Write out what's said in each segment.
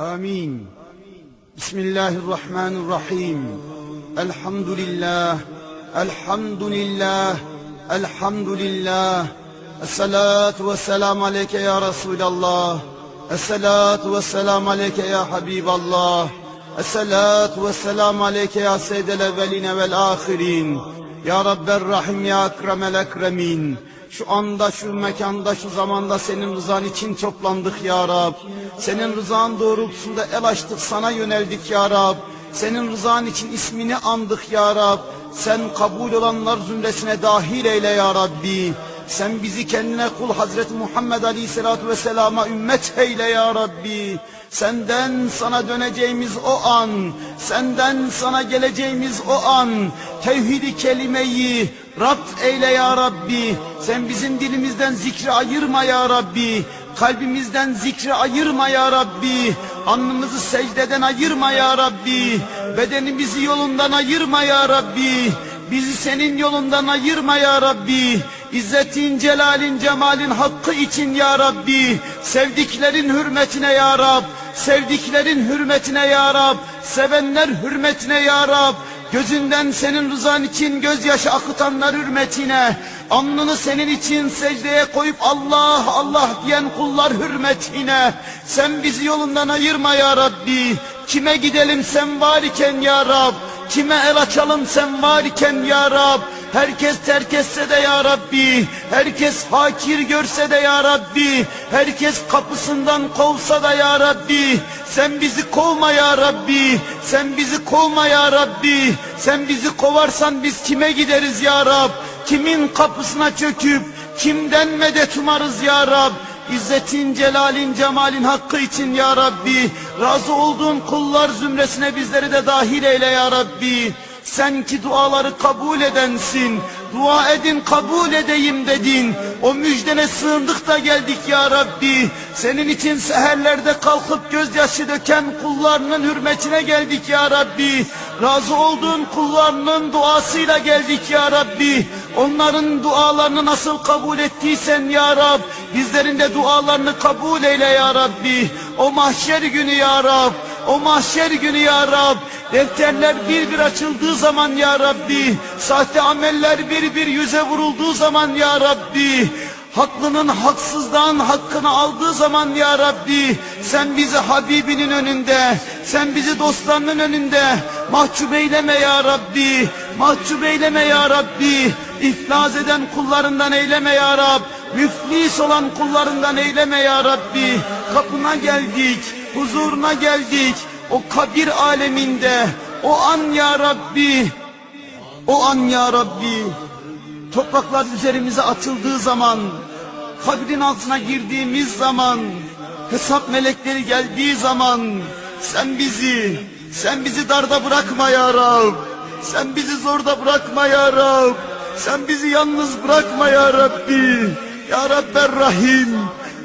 آمين. بسم الله الرحمن الرحيم. الحمد لله الحمد لله الحمد لله الصلاة والسلام عليك يا رسول الله الصلاة والسلام عليك يا حبيب الله الصلاة والسلام عليك يا سيد الأولين والآخرين. Ya Rabber Rahim ya Ekremel Ekremin. Şu anda, şu mekanda, şu zamanda senin rızan için toplandık ya Rab. Senin rızan doğrultusunda el açtık sana yöneldik ya Rab. Senin rızan için ismini andık ya Rab. Sen kabul olanlar zümresine dahil eyle ya Rabbi. Sen bizi kendine kul Hazreti Muhammed Aleyhisselatü Vesselam'a ümmet eyle ya Rabbi. Senden sana döneceğimiz o an, senden sana geleceğimiz o an, tevhidi kelimeyi Rabt eyle ya Rabbi. Sen bizim dilimizden zikri ayırma ya Rabbi. Kalbimizden zikri ayırma ya Rabbi. Alnımızı secdeden ayırma ya Rabbi. Bedenimizi yolundan ayırma ya Rabbi. Bizi senin yolundan ayırma ya Rabbi. İzzetin, celalin, cemalin hakkı için ya Rabbi. Sevdiklerin hürmetine ya Rab. Sevdiklerin hürmetine ya Rab. Sevenler hürmetine ya Rab. Gözünden senin rızan için gözyaşı akıtanlar hürmetine, alnını senin için secdeye koyup Allah Allah diyen kullar hürmetine, sen bizi yolundan ayırma ya Rabbi. Kime gidelim sen var iken ya Rab, kime el açalım sen var iken ya Rab. Herkes terk etse de ya Rabbi, herkes hakir görse de ya Rabbi, herkes kapısından kovsa da ya Rabbi, sen bizi kovma ya Rabbi, sen bizi kovma ya Rabbi, sen bizi kovarsan biz kime gideriz ya Rab, kimin kapısına çöküp, kimden medet umarız ya Rab, İzzetin, celalin, cemalin hakkı için ya Rabbi, razı olduğun kullar zümresine bizleri de dahil eyle ya Rabbi. Sen ki duaları kabul edensin. Dua edin kabul edeyim dedin. O müjdene sığındık da geldik ya Rabbi. Senin için seherlerde kalkıp gözyaşı döken kullarının hürmetine geldik ya Rabbi. Razı olduğun kullarının duasıyla geldik ya Rabbi. Onların dualarını nasıl kabul ettiysen ya Rab. Bizlerin de dualarını kabul eyle ya Rabbi. O mahşer günü ya Rab. O mahşer günü ya Rab. Defterler bir bir açıldığı zaman ya Rabbi, sahte ameller bir bir yüze vurulduğu zaman ya Rabbi, haklının haksızdan hakkını aldığı zaman ya Rabbi, sen bizi Habibinin önünde, sen bizi dostlarının önünde mahcup eyleme ya Rabbi, mahcup eyleme ya Rabbi, iflas eden kullarından eyleme ya Rab, müflis olan kullarından eyleme ya Rabbi, kapına geldik, huzuruna geldik, o kabir aleminde. O an ya Rabbi. O an ya Rabbi. Topraklar üzerimize atıldığı zaman kabrin altına girdiğimiz zaman hesap melekleri geldiği zaman sen bizi sen bizi darda bırakma ya Rab. Sen bizi zorda bırakma ya Rab sen bizi yalnız bırakma ya Rabbi ya Rabber Rahim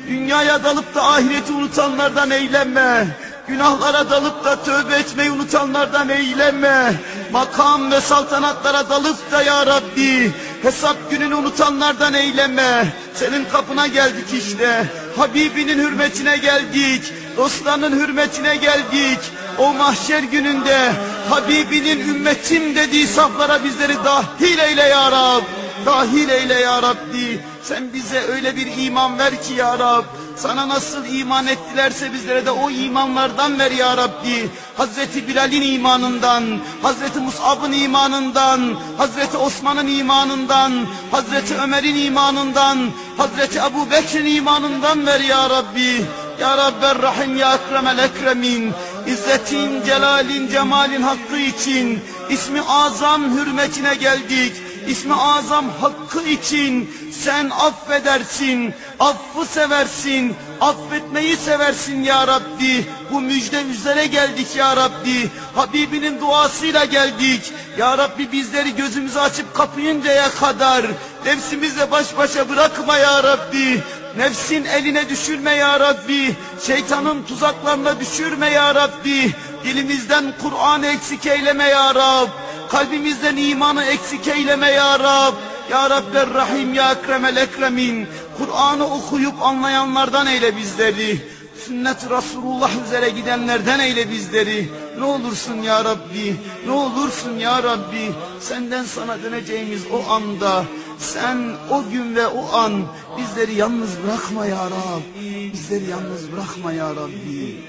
dünyaya dalıp da ahireti unutanlardan eyleme Günahlara dalıp da tövbe etmeyi unutanlardan eyleme. Makam ve saltanatlara dalıp da ya Rabbi hesap gününü unutanlardan eyleme. Senin kapına geldik işte. Habibinin hürmetine geldik. Dostlarının hürmetine geldik. O mahşer gününde Habibinin ümmetim dediği saflara bizleri dahil eyle ya Rab. Dahil eyle ya Rabbi. Sen bize öyle bir iman ver ki ya Rab. Sana nasıl iman ettilerse bizlere de o imanlardan ver ya Rabbi. Hazreti Bilal'in imanından, Hazreti Mus'ab'ın imanından, Hazreti Osman'ın imanından, Hazreti Ömer'in imanından, Hazreti Ebu Bekir'in imanından ver ya Rabbi. Ya Rabber Rahim ya Ekremel Ekremin. İzzetin, celalin, cemalin hakkı için, ismi azam hürmetine geldik. İsmi azam hakkı için sen affedersin, affı seversin, affetmeyi seversin ya Rabbi. Bu müjde üzere geldik ya Rabbi. Habibinin duasıyla geldik. Ya Rabbi bizleri gözümüzü açıp kapayıncaya kadar nefsimizle baş başa bırakma ya Rabbi. Nefsin eline düşürme ya Rabbi. Şeytanın tuzaklarına düşürme ya Rabbi. Dilimizden Kur'an eksik eyleme ya Rab. Kalbimizden imanı eksik eyleme ya Rab. Ya Rabber Rahim ya Ekremel Ekremin. Kur'an'ı okuyup anlayanlardan eyle bizleri. sünnet Resulullah üzere gidenlerden eyle bizleri. Ne olursun ya Rabbi, ne olursun ya Rabbi. Senden sana döneceğimiz o anda, sen o gün ve o an bizleri yalnız bırakma ya Rabbi. Bizleri yalnız bırakma ya Rabbi.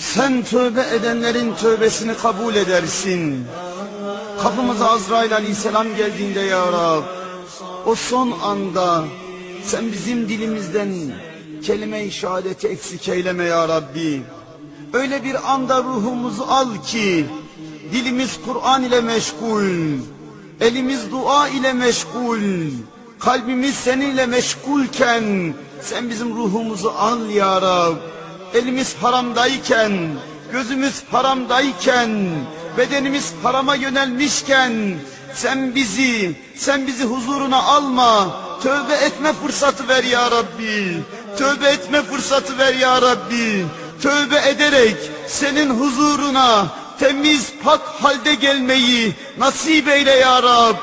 Sen tövbe edenlerin tövbesini kabul edersin. Kapımıza Azrail aleyhisselam geldiğinde ya Rab, o son anda sen bizim dilimizden kelime-i şehadeti eksik eyleme ya Rabbi. Öyle bir anda ruhumuzu al ki dilimiz Kur'an ile meşgul, elimiz dua ile meşgul, kalbimiz seninle meşgulken sen bizim ruhumuzu al ya Rab. Elimiz haramdayken, gözümüz haramdayken, bedenimiz harama yönelmişken sen bizi, sen bizi huzuruna alma. Tövbe etme fırsatı ver ya Rabbi. Tövbe etme fırsatı ver ya Rabbi. Tövbe ederek senin huzuruna temiz pak halde gelmeyi nasip eyle ya Rab.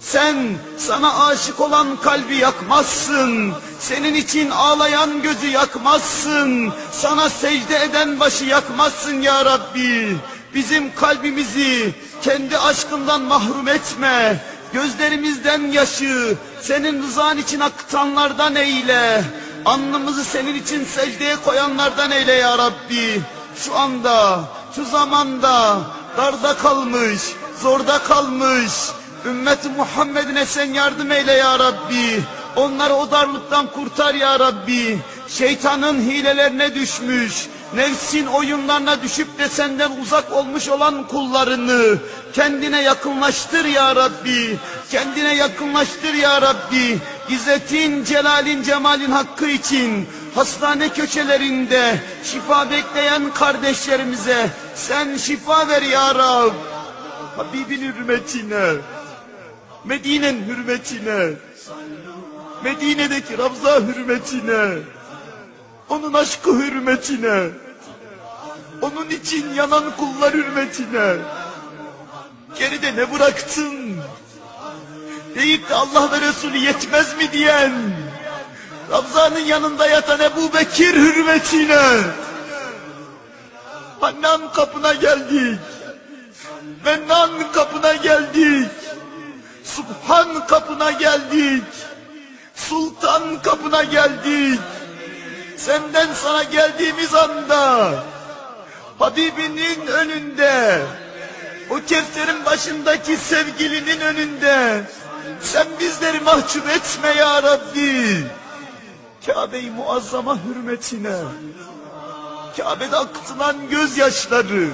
Sen sana aşık olan kalbi yakmazsın. Senin için ağlayan gözü yakmazsın. Sana secde eden başı yakmazsın ya Rabbi. Bizim kalbimizi kendi aşkından mahrum etme. Gözlerimizden yaşı senin rızan için akıtanlardan eyle. Alnımızı senin için secdeye koyanlardan eyle ya Rabbi. Şu anda, şu zamanda darda kalmış, zorda kalmış, Ümmeti Muhammed'ine sen yardım eyle ya Rabbi. Onları o darlıktan kurtar ya Rabbi. Şeytanın hilelerine düşmüş, nefsin oyunlarına düşüp de senden uzak olmuş olan kullarını kendine yakınlaştır ya Rabbi. Kendine yakınlaştır ya Rabbi. İzzetin, celalin, cemalin hakkı için hastane köşelerinde şifa bekleyen kardeşlerimize sen şifa ver ya Rab. Habibin hürmetine. Medine'nin hürmetine, Medine'deki Ravza hürmetine, onun aşkı hürmetine, onun için yanan kullar hürmetine, geride ne bıraktın? Deyip de Allah ve Resulü yetmez mi diyen, Ravza'nın yanında yatan Ebu Bekir hürmetine, Hannan kapına geldik, Mennan kapına geldik, Subhan kapına geldik. Sultan kapına geldik. Senden sana geldiğimiz anda Habibinin önünde o kefterin başındaki sevgilinin önünde sen bizleri mahcup etme ya Rabbi. Kabe-i Muazzama hürmetine Kabe'de akıtılan gözyaşları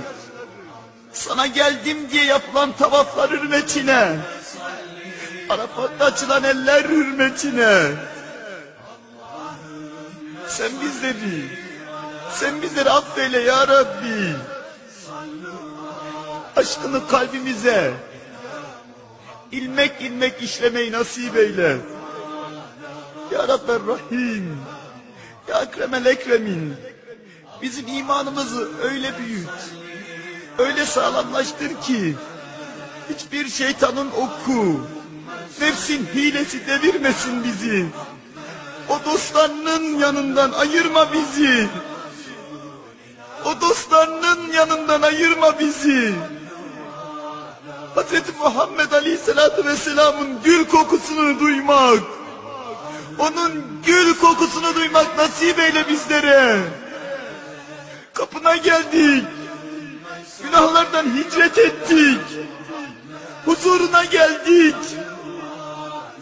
sana geldim diye yapılan tavaflar hürmetine Arafat'ta açılan eller hürmetine sen bizleri sen bizleri affeyle ya Rabbi. Aşkını kalbimize ilmek ilmek işlemeyi nasip eyle. Ya Rabbi Rahim. Ya Ekremel Ekremin. Bizim imanımızı öyle büyüt. Öyle sağlamlaştır ki hiçbir şeytanın oku Nefsin hilesi devirmesin bizi. O dostlarının yanından ayırma bizi. O dostlarının yanından ayırma bizi. Hazreti Muhammed Aleyhisselatü Vesselam'ın gül kokusunu duymak. Onun gül kokusunu duymak nasip eyle bizlere. Kapına geldik. Günahlardan hicret ettik. Huzuruna geldik.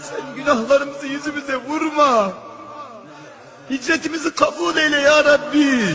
Sen günahlarımızı yüzümüze vurma. Hicretimizi kabul eyle ya Rabbi.